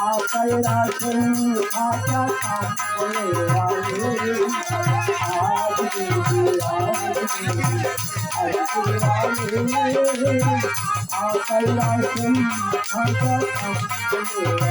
আকায় রাখেন আকা কামলে আলে আজ মেরে আজ মেরে আজ মেরে আকায় রাখেন আকা কামলে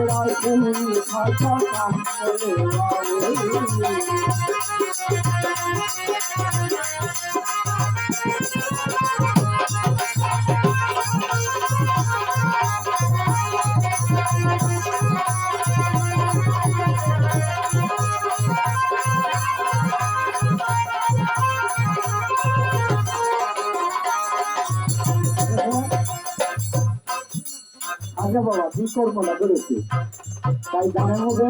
আকারা তুমি Thank কামড়ে আগে বাবা বিকল্পনা করেছে তাই গানের মধ্যে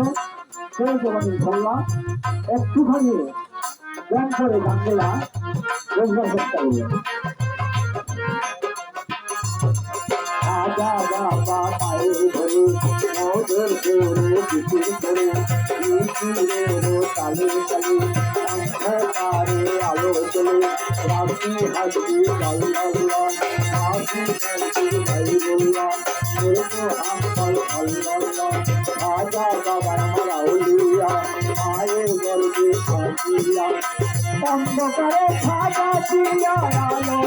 সেই জবানি ধরলাম, একটুখানি ব্যান করে গানগুলা রোজগার করতে হবে অন্ধকারে আলো চলে রাত্রি হাসি গাই বললাম মেরে হাম্পাল আল্লাহ আগা বাবা আমার আউলিয়া মায়ের গর্বে থাকিয়া অন্ধকারে খাজা দিয়া আলো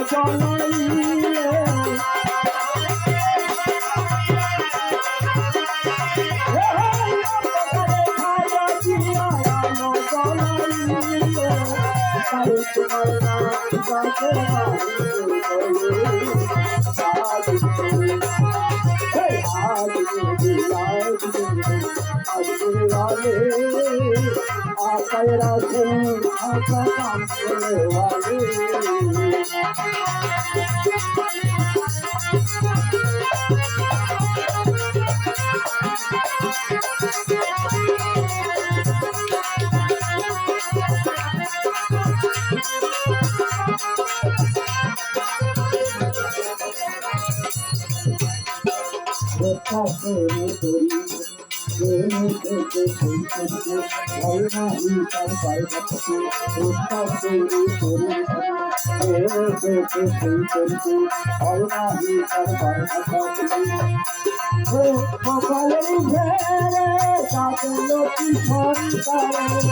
জ্বলাইলে সকালের ঘেরে তাকে লক্ষ্মী সন্তানে কপালের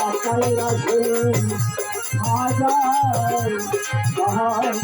আকাল রাখেন হাজার মহান